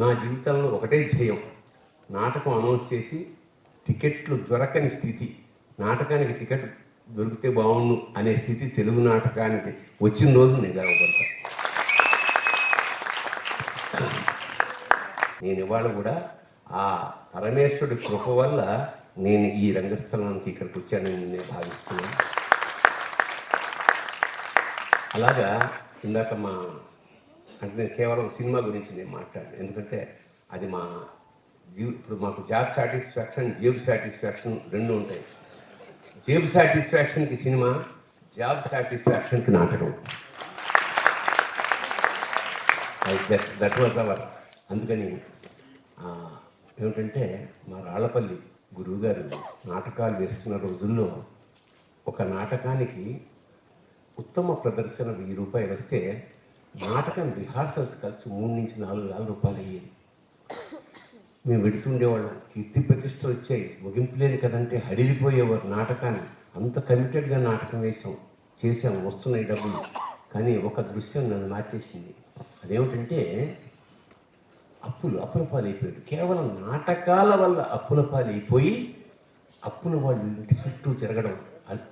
నా జీవితంలో ఒకటే ధ్యేయం. నాటకం అనౌన్స్ చేసి టికెట్లు దొరకని స్థితి. నాటకానికి టికెట్ దొరికితే బాగుండు అనే స్థితి తెలుగు నాటకానికి వచ్చిన రోజు నేను గర్వపడతా నేను ఇవాళ కూడా ఆ పరమేశ్వరుడి కృప వల్ల నేను ఈ రంగస్థలానికి ఇక్కడికి వచ్చానని నేను భావిస్తున్నాను. అలాగా ఇందాక మా అంటే నేను కేవలం సినిమా గురించి నేను మాట్లాడాను. ఎందుకంటే అది మా జీవ ఇప్పుడు మాకు జాబ్ సాటిస్ఫాక్షన్ జేబు సాటిస్ఫాక్షన్ రెండు ఉంటాయి. జేబు సాటిస్ఫాక్షన్కి సినిమా జాబ్ సాటిస్ఫాక్షన్కి నాటకం. దట్ వాజ్ అవర్ అందుకని ఏమిటంటే మా రాళ్ళపల్లి గురువుగారు నాటకాలు వేస్తున్న రోజుల్లో ఒక నాటకానికి ఉత్తమ ప్రదర్శన వెయ్యి రూపాయలు వస్తే నాటకం రిహార్సల్స్ కలిసి మూడు నుంచి నాలుగు వేల రూపాయలు అయ్యేది. మేము పెడుతుండేవాళ్ళం కీర్తి ప్రతిష్ట వచ్చాయి. ముగింపులేదు కదంటే హడిలిపోయేవారు నాటకాన్ని. అంత కమిటెడ్గా నాటకం వేసాం చేసాం వస్తున్నాయి డబ్బులు. కానీ ఒక దృశ్యం నన్ను మార్చేసింది. అదేమిటంటే అప్పులు అప్పుల పాలైపోయాడు కేవలం నాటకాల వల్ల అప్పుల పాలైపోయి అప్పుల వాళ్ళు ఇంటి చుట్టూ తిరగడం.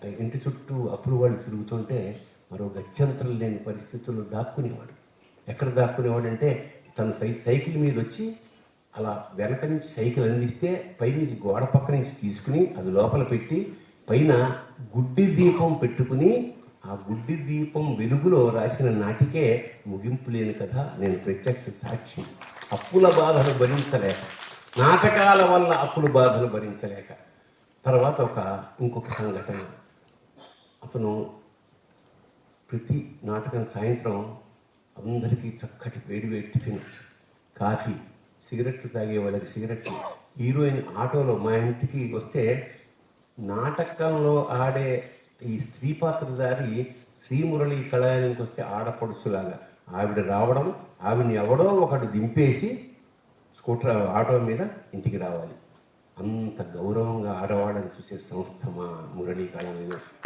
ఇంటి చుట్టూ అప్పుల వాళ్ళు తిరుగుతుంటే మరో గత్యంతరం లేని పరిస్థితుల్లో దాక్కునేవాడు. ఎక్కడ దాక్కునేవాడు అంటే తను సై సైకిల్ మీద వచ్చి అలా వెనక నుంచి సైకిల్ అందిస్తే పైనుంచి గోడ పక్క నుంచి తీసుకుని అది లోపల పెట్టి పైన గుడ్డి దీపం పెట్టుకుని ఆ గుడ్డి దీపం వెలుగులో రాసిన నాటికే ముగింపు లేని కథ నేను ప్రత్యక్ష సాక్షి. అప్పుల బాధను భరించలేక నాటకాల వల్ల అప్పుల బాధను భరించలేక. తర్వాత ఒక ఇంకొక సంఘటన. అతను ప్రతి నాటకం సాయంత్రం అందరికీ చక్కటి వేడి వేడి టిఫిన్ కాఫీ సిగరెట్లు తాగే వాళ్ళకి సిగరెట్లు హీరోయిన్ ఆటోలో మా ఇంటికి వస్తే నాటకంలో ఆడే ఈ స్త్రీ పాత్రధారి శ్రీమురళి కళాయానికి వస్తే ఆడపడుచులాగా. ఆవిడ రావడం ఆవిడని ఎవడో ఒకడు దింపేసి స్కూటర్ ఆటో మీద ఇంటికి రావాలి. అంత గౌరవంగా ఆడవాళ్ళని చూసే సంస్థ మా మురళీ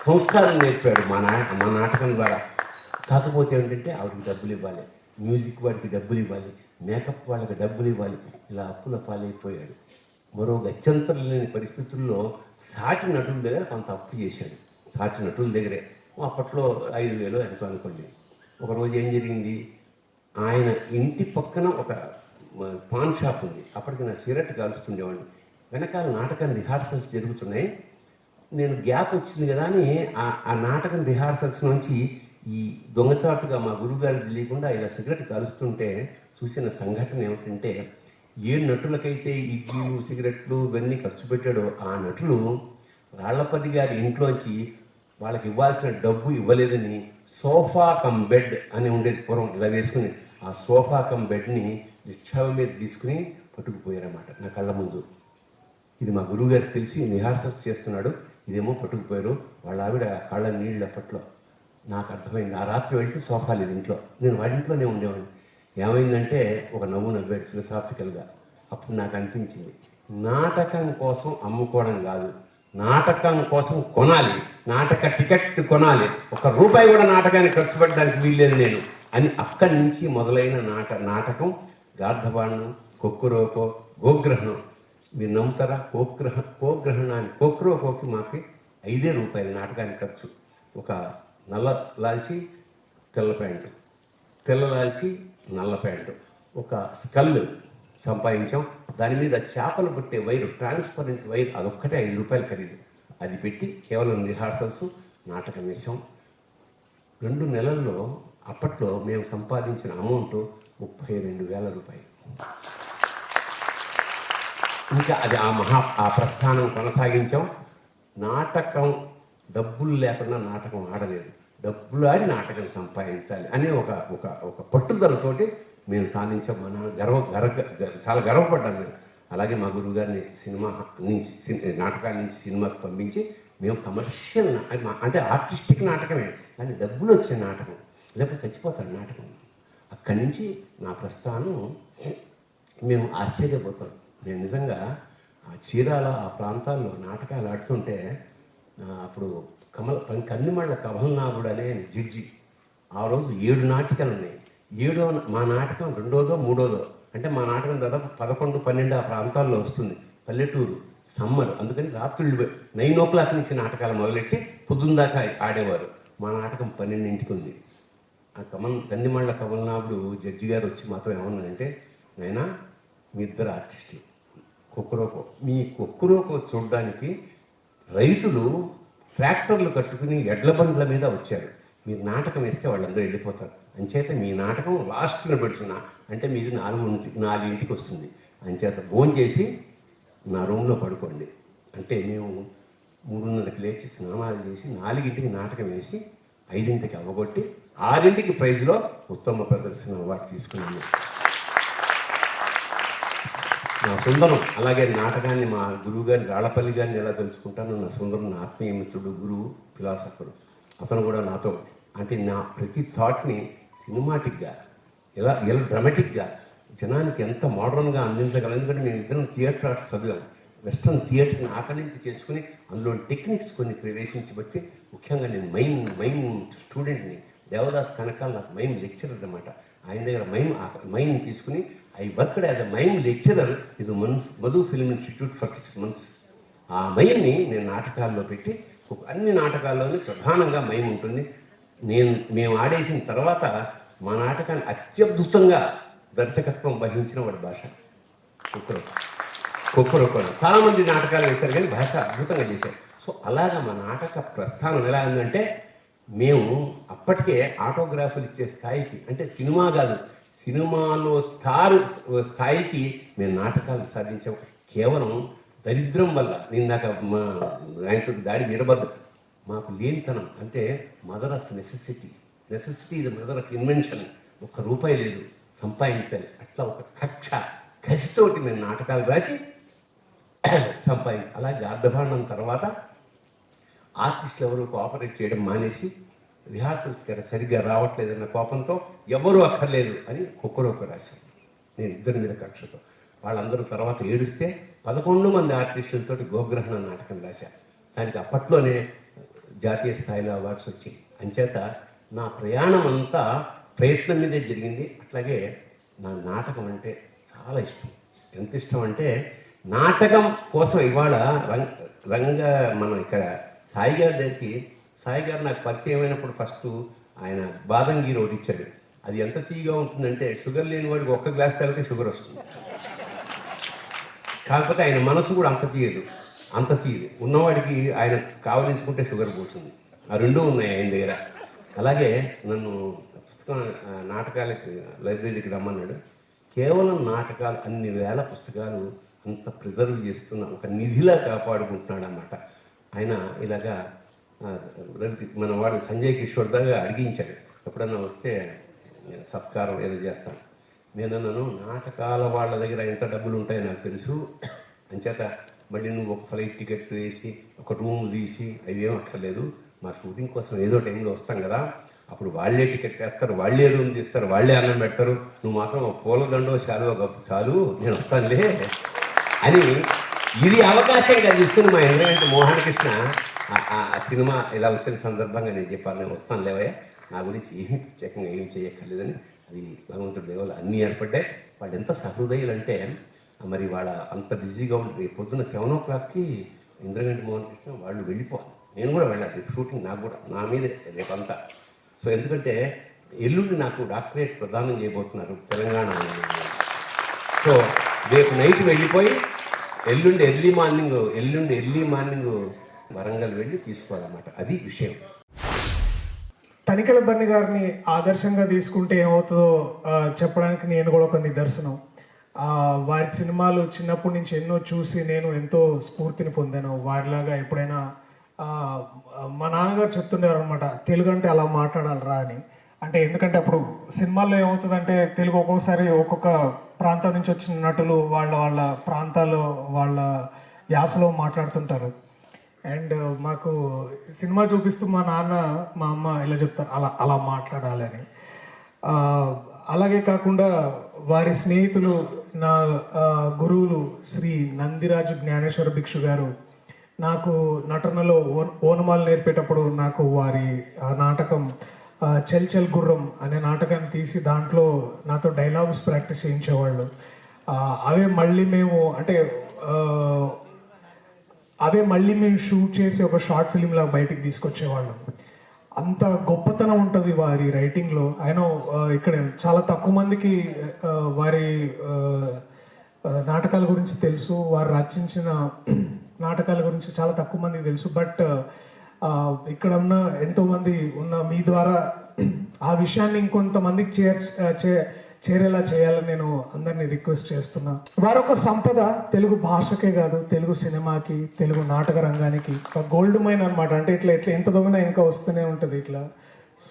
సంస్కారం నేర్పాడు మా నా మా నాటకం ద్వారా. కాకపోతే ఏంటంటే ఆవిడకి డబ్బులు ఇవ్వాలి మ్యూజిక్ వాడికి డబ్బులు ఇవ్వాలి మేకప్ వాళ్ళకి డబ్బులు ఇవ్వాలి ఇలా అప్పుల పాలైపోయాడు. మరో గత్యంతరం లేని పరిస్థితుల్లో సాటి నటుల దగ్గర కొంత అప్పు చేశాడు. సాటి నటుల దగ్గరే. అప్పట్లో ఐదు వేలు ఎంతో అనుకోండి. ఒకరోజు ఏం జరిగింది? ఆయన ఇంటి పక్కన ఒక పాన్ షాప్ ఉంది. అప్పటికి నా సిగరెట్ కాలుస్తుండేవాడిని వెనకాల నాటకం రిహార్సల్స్ జరుగుతున్నాయి. నేను గ్యాప్ వచ్చింది కదా అని ఆ నాటకం రిహార్సల్స్ నుంచి ఈ దొంగచాటుగా మా గురువుగారు తెలియకుండా ఇలా సిగరెట్ కలుస్తుంటే చూసిన సంఘటన ఏమిటంటే ఏ నటులకైతే ఇడ్లీలు సిగరెట్లు ఇవన్నీ ఖర్చు పెట్టాడో ఆ నటులు రాళ్ళపల్లి గారి ఇంట్లోంచి వాళ్ళకి ఇవ్వాల్సిన డబ్బు ఇవ్వలేదని సోఫా కమ్ బెడ్ అని ఉండేది పూర్వం ఇలా వేసుకుని ఆ సోఫా కమ్ బెడ్ని రిక్షాల మీద తీసుకుని పట్టుకుపోయారన్నమాట నా కళ్ళ ముందు. ఇది మా గురువు గారికి తెలిసి రిహార్సల్స్ చేస్తున్నాడు. ఇదేమో పట్టుకుపోయారు. వాళ్ళ ఆవిడ కళ్ళ నీళ్ళు అప్పట్లో నాకు అర్థమైంది. ఆ రాత్రి వెళ్తే సోఫా లేదు ఇంట్లో. నేను వాడింట్లోనే ఉండేవాడిని. ఏమైందంటే ఒక నవ్వు నవ్వాడు ఫిలసాఫికల్గా. అప్పుడు నాకు అనిపించింది నాటకం కోసం అమ్ముకోవడం కాదు. నాటకం కోసం కొనాలి. నాటక టికెట్ కొనాలి. ఒక రూపాయి కూడా నాటకానికి ఖర్చు పెట్టడానికి వీల్లేదు నేను అని అక్కడి నుంచి మొదలైన నాట నాటకం గార్ధబాణం కొక్కురోకో గోగ్రహణం మీరు నమ్ముతారా కోగ్రహ కోగ్రహణాన్ని కోక్రోకోకి మాకు ఐదే రూపాయలు నాటకానికి ఖర్చు. ఒక నల్ల లాల్చి తెల్ల ప్యాంటు. తెల్ల లాల్చి నల్ల ప్యాంటు. ఒక స్కల్ సంపాదించాం. దాని మీద చేపలు పట్టే వైరు ట్రాన్స్పరెంట్ వైర్ అదొక్కటే ఐదు రూపాయలు ఖరీదు. అది పెట్టి కేవలం రిహార్సల్స్ నాటకం వేసాం రెండు నెలల్లో అప్పట్లో మేము సంపాదించిన అమౌంట్ ముప్పై రెండు వేల రూపాయలు. ఇంకా అది ఆ మహా ఆ ప్రస్థానం కొనసాగించాం. నాటకం డబ్బులు లేకుండా నాటకం ఆడలేదు. డబ్బులు ఆడి నాటకం సంపాదించాలి అనే ఒక ఒక ఒక పట్టుదలతోటి మేము సాధించాం. మన గర్వ గర్వ చాలా గర్వపడ్డాం మేము. అలాగే మా గురువు గారిని సినిమా నుంచి నాటకాల నుంచి సినిమాకి పంపించి మేము కమర్షియల్ మా- అంటే ఆర్టిస్టిక్ నాటకమే కానీ డబ్బులు వచ్చే నాటకం. లేకపోతే చచ్చిపోతాడు నాటకం. అక్కడి నుంచి నా ప్రస్థానం మేము ఆశ్చర్యపోతాం. నేను నిజంగా ఆ చీరాల ఆ ప్రాంతాల్లో నాటకాలు ఆడుతుంటే అప్పుడు కమల కన్నిమళ్ళ కమలనాథుడు అనే జడ్జి ఆ రోజు ఏడు నాటకాలు ఉన్నాయి. ఏడో మా నాటకం రెండోదో మూడోదో అంటే మా నాటకం దాదాపు పదకొండు పన్నెండు ఆ ప్రాంతాల్లో వస్తుంది. పల్లెటూరు సమ్మర్ అందుకని రాత్రులు నైన్ ఓ క్లాక్ నుంచి నాటకాలు మొదలెట్టి పొద్దున్న దాకా ఆడేవారు. మా నాటకం పన్నెండింటికి ఉంది. ఆ కమల్ కందిమళ్ళ కమలనాథుడు జడ్జి గారు వచ్చి మాత్రం ఏమన్నాడంటే నైనా మీ ఇద్దరు ఆర్టిస్టులు కుక్కరోకో మీ కుక్కరోకో చూడడానికి రైతులు ట్రాక్టర్లు కట్టుకుని ఎడ్ల బండ్ల మీద వచ్చారు. మీరు నాటకం వేస్తే వాళ్ళందరూ వెళ్ళిపోతారు. అంచేత మీ నాటకం లాస్ట్లో పెడుతున్నా అంటే మీది నాలుగు నాలుగింటికి వస్తుంది. అంచేత ఫోన్ చేసి నా రూమ్లో పడుకోండి. అంటే మేము మూడున్నరకి లేచి స్నానాలు చేసి నాలుగింటికి నాటకం వేసి ఐదింటికి అవ్వగొట్టి ఆరింటికి ప్రైజ్లో ఉత్తమ ప్రదర్శన అవార్డు తీసుకున్నాము. నా సుందరం. అలాగే నాటకాన్ని మా గురువు గారిని రాళ్ళపల్లి గారిని ఎలా తెలుసుకుంటానో నా సుందరం నా ఆత్మీయ మిత్రుడు గురువు ఫిలాసఫర్. అతను కూడా నాతో అంటే నా ప్రతి థాట్ని సినిమాటిక్గా ఎలా ఎలా డ్రామాటిక్గా జనానికి ఎంత మోడర్న్గా అందించగలం ఎందుకంటే మేము ఇద్దరం థియేటర్ ఆర్ట్స్ చదివాం. వెస్ట్రన్ థియేటర్ని ఆకలింపు చేసుకుని అందులో టెక్నిక్స్ కొన్ని ప్రవేశించబట్టి ముఖ్యంగా నేను మైమ్ మైమ్ స్టూడెంట్ని దేవదాస్ కనకాల నాకు మైమ్ లెక్చరర్ అనమాట ఆయన దగ్గర మైమ్ మైమ్ తీసుకుని I worked as a mime lecturer ఇది Mann Madhu film institute for six months. ఆ మైమ్ని నేను నాటకాల్లో పెట్టి అన్ని నాటకాల్లోనే ప్రధానంగా మైమ్ ఉంటుంది. నేను మేము ఆడేసిన తర్వాత మా నాటకాన్ని అత్యద్భుతంగా దర్శకత్వం వహించిన వాడి భాష. కుక్కరు. కుక్కరు కూడా చాలా మంది నాటకాలు వేశారు కానీ భాష అద్భుతంగా చేశారు. సో అలాగా మా నాటక ప్రస్థానం ఎలా ఉందంటే మేము అప్పటికే ఆటోగ్రాఫ్లు ఇచ్చే స్థాయికి అంటే సినిమా కాదు సినిమాలో స్టార్ స్థాయికి మేము నాటకాలు సాధించాం. కేవలం దరిద్రం వల్ల నేను దాకా మా ఆయనతో దాడి వీరభద్ర మాకు లేనితనం అంటే మదర్ ఆఫ్ నెసెసిటీ నెసెసిటీ ఇది మదర్ ఆఫ్ ఇన్వెన్షన్ ఒక్క రూపాయి లేదు సంపాదించాలి. అట్లా ఒక కక్ష కసితోటి మేము నాటకాలు రాసి సంపాదించి. అలాగే అర్ధభాండం తర్వాత ఆర్టిస్టులు ఎవరు కోఆపరేట్ చేయడం మానేసి రిహార్సల్స్ కదా సరిగ్గా రావట్లేదన్న కోపంతో ఎవరూ అక్కర్లేదు అని ఒక్కరొక్క రాశారు. నేను ఇద్దరి మీద కక్షతో. వాళ్ళందరూ తర్వాత ఏడుస్తే పదకొండు మంది ఆర్టిస్టులతో గోగ్రహణ నాటకం రాశారు. దానికి అప్పట్లోనే జాతీయ స్థాయిలో అవార్డ్స్ వచ్చాయి. అంచేత నా ప్రయాణం అంతా ప్రయత్నం మీదే జరిగింది. అట్లాగే నా నాటకం అంటే చాలా ఇష్టం. ఎంత ఇష్టం అంటే నాటకం కోసం ఇవాళ రంగ రంగ మనం ఇక్కడ సాయి గారి దగ్గరికి సాయి గారు నాకు పరిచయం అయినప్పుడు ఫస్ట్ ఆయన బాదం గీ ఒకటి ఇచ్చాడు. అది ఎంత తీయగా ఉంటుందంటే షుగర్ లేని వాడికి ఒక్క గ్లాస్ తాగితే షుగర్ వస్తుంది. కాకపోతే ఆయన మనసు కూడా అంత తీయదు. అంత తీయదు. ఉన్నవాడికి ఆయన కావలించుకుంటే షుగర్ పోతుంది. ఆ రెండూ ఉన్నాయి ఆయన దగ్గర. అలాగే నన్ను పుస్తకం నాటకాలకి లైబ్రరీకి రమ్మన్నాడు. కేవలం నాటకాలు అన్ని వేల పుస్తకాలు అంత ప్రిజర్వ్ చేస్తున్న ఒక నిధిలా కాపాడుకుంటున్నాడు అన్నమాట ఆయన ఇలాగా రవి మన వాడు సంజయ్ కిషోర్ దాకా అడిగించాడు. ఎప్పుడన్నా వస్తే సత్కారం ఏదో చేస్తాను. నేను నాటకాల వాళ్ళ దగ్గర ఎంత డబ్బులు ఉంటాయో నాకు తెలుసు. అంచేత మళ్ళీ నువ్వు ఒక ఫ్లైట్ టికెట్ వేసి ఒక రూమ్ తీసి అవేం అక్కర్లేదు. మా షూటింగ్ కోసం ఏదో టైంలో వస్తాం కదా. అప్పుడు వాళ్ళే టికెట్ వేస్తారు వాళ్ళే రూమ్ తీస్తారు వాళ్ళే అన్నం పెడతారు. నువ్వు మాత్రం పూలదండో శాలువ చాలు నేను వస్తానులే అని ఇది అవకాశంగా తీసుకుని మా ఎందుకంటే మోహన్ కృష్ణ ఆ- సినిమా ఇలా వచ్చిన సందర్భంగా నేను చెప్పాను నేను వస్తాను లేవయ్యా. నా గురించి ఏమి ప్రత్యేకంగా ఏం చేయక్కర్లేదని అది భగవంతుడు దేవాలు అన్నీ ఏర్పడ్డాయి. వాళ్ళు ఎంత సహృదయులు అంటే మరి వాళ్ళ అంత బిజీగా ఉంటుంది రేపు పొద్దున్న సెవెన్ ఓ క్లాక్కి ఇంద్రగంటి మోహన్ కృష్ణ వాళ్ళు వెళ్ళిపోవాలి. నేను కూడా వెళ్ళాలి. రేపు షూటింగ్ నాకు కూడా నా మీదే రేపంతా. సో ఎందుకంటే ఎల్లుండి నాకు డాక్టరేట్ ప్రదానం చేయబోతున్నారు తెలంగాణ సో రేపు నైట్ వెళ్ళిపోయి ఎల్లుండి ఎర్లీ మార్నింగ్ ఎల్లుండి ఎర్లీ మార్నింగ్ వరంగల్ వెళ్ళి తీసుకోవాలన్నమాట. అది విషయం. తనికల బన్ని గారిని ఆదర్శంగా తీసుకుంటే ఏమవుతుందో చెప్పడానికి నేను కూడా ఒక నిదర్శనం. వారి సినిమాలు చిన్నప్పటి నుంచి ఎన్నో చూసి నేను ఎంతో స్ఫూర్తిని పొందాను. వారిలాగా ఎప్పుడైనా మా నాన్నగారు చెప్తుండేవారు అనమాట తెలుగు అంటే అలా మాట్లాడాలరా అని. అంటే ఎందుకంటే అప్పుడు సినిమాల్లో ఏమవుతుందంటే తెలుగు ఒక్కొక్కసారి ఒక్కొక్క ప్రాంతం నుంచి వచ్చిన నటులు వాళ్ళ వాళ్ళ ప్రాంతాల్లో వాళ్ళ యాసలో మాట్లాడుతుంటారు. అండ్ మాకు సినిమా చూపిస్తూ మా నాన్న మా అమ్మ ఇలా చెప్తారు అలా అలా మాట్లాడాలని అలాగే కాకుండా వారి స్నేహితులు నా గురువులు శ్రీ నందిరాజు జ్ఞానేశ్వర భిక్షు గారు నాకు నటనలో ఓ- ఓనమాలు నేర్పేటప్పుడు నాకు వారి నాటకం చల్ చల్ గుర్రం అనే నాటకాన్ని తీసి దాంట్లో నాతో డైలాగ్స్ ప్రాక్టీస్ చేయించేవాళ్ళు. అవే మళ్ళీ మేము అంటే అవే మళ్ళీ మేము షూట్ చేసి ఒక షార్ట్ ఫిలిం లాగా బయటికి తీసుకొచ్చేవాళ్ళం. అంత గొప్పతనం ఉంటుంది వారి రైటింగ్లో. ఆయన ఇక్కడ చాలా తక్కువ మందికి వారి నాటకాల గురించి తెలుసు. వారు రచించిన నాటకాల గురించి చాలా తక్కువ మందికి తెలుసు. బట్ ఇక్కడ ఉన్న ఎంతోమంది ఉన్న మీ ద్వారా ఆ విషయాన్ని ఇంకొంతమందికి చేర్ చే- చేరేలా చేయాలని నేను అందరినీ రిక్వెస్ట్ చేస్తున్నా. వారొక సంపద తెలుగు భాషకే కాదు తెలుగు సినిమాకి తెలుగు నాటక రంగానికి ఒక గోల్డ్ మైన్ అనమాట అంటే ఇట్లా ఇట్లా ఎంత దొంగన ఇంకా వస్తూనే ఉంటుంది ఇట్లా.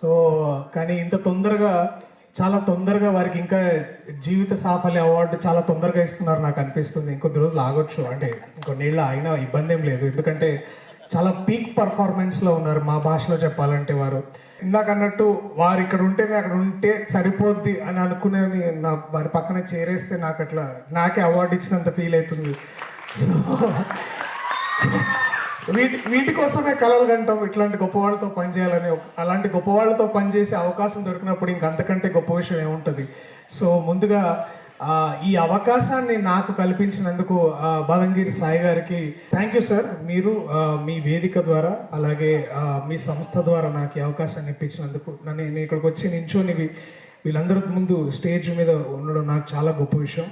సో కానీ ఇంత తొందరగా చాలా తొందరగా వారికి ఇంకా జీవిత సాఫల్య అవార్డు చాలా తొందరగా ఇస్తున్నారు నాకు అనిపిస్తుంది. ఇంకొద్ది రోజులు ఆగొచ్చు. అంటే ఇంకొన్నేళ్ళు అయినా ఇబ్బంది ఏం లేదు. ఎందుకంటే చాలా పీక్ పర్ఫార్మెన్స్లో ఉన్నారు మా భాషలో చెప్పాలంటే వారు. ఇందాక అన్నట్టు వారు ఇక్కడ ఉంటేనే అక్కడ ఉంటే సరిపోద్ది అని అనుకునే నా వారి పక్కన చేరేస్తే నాకు అట్లా నాకే అవార్డు ఇచ్చినంత ఫీల్ అవుతుంది. సో వీటి వీటి కోసమే కలలు కంటాం ఇట్లాంటి గొప్పవాళ్ళతో పనిచేయాలని అలాంటి గొప్పవాళ్ళతో పనిచేసే అవకాశం దొరికినప్పుడు ఇంకా అంతకంటే గొప్ప విషయం ఏముంటుంది? సో ముందుగా ఈ అవకాశాన్ని నాకు కల్పించినందుకు ఆ, సాయి గారికి థ్యాంక్ యూ సార్ మీరు మీ వేదిక ద్వారా అలాగే మీ సంస్థ ద్వారా నాకు ఈ అవకాశాన్ని ఇప్పించినందుకు నన్ను నేను ఇక్కడికి వచ్చి నించొని వీళ్ళందరి ముందు స్టేజ్ మీద ఉండడం నాకు చాలా గొప్ప విషయం.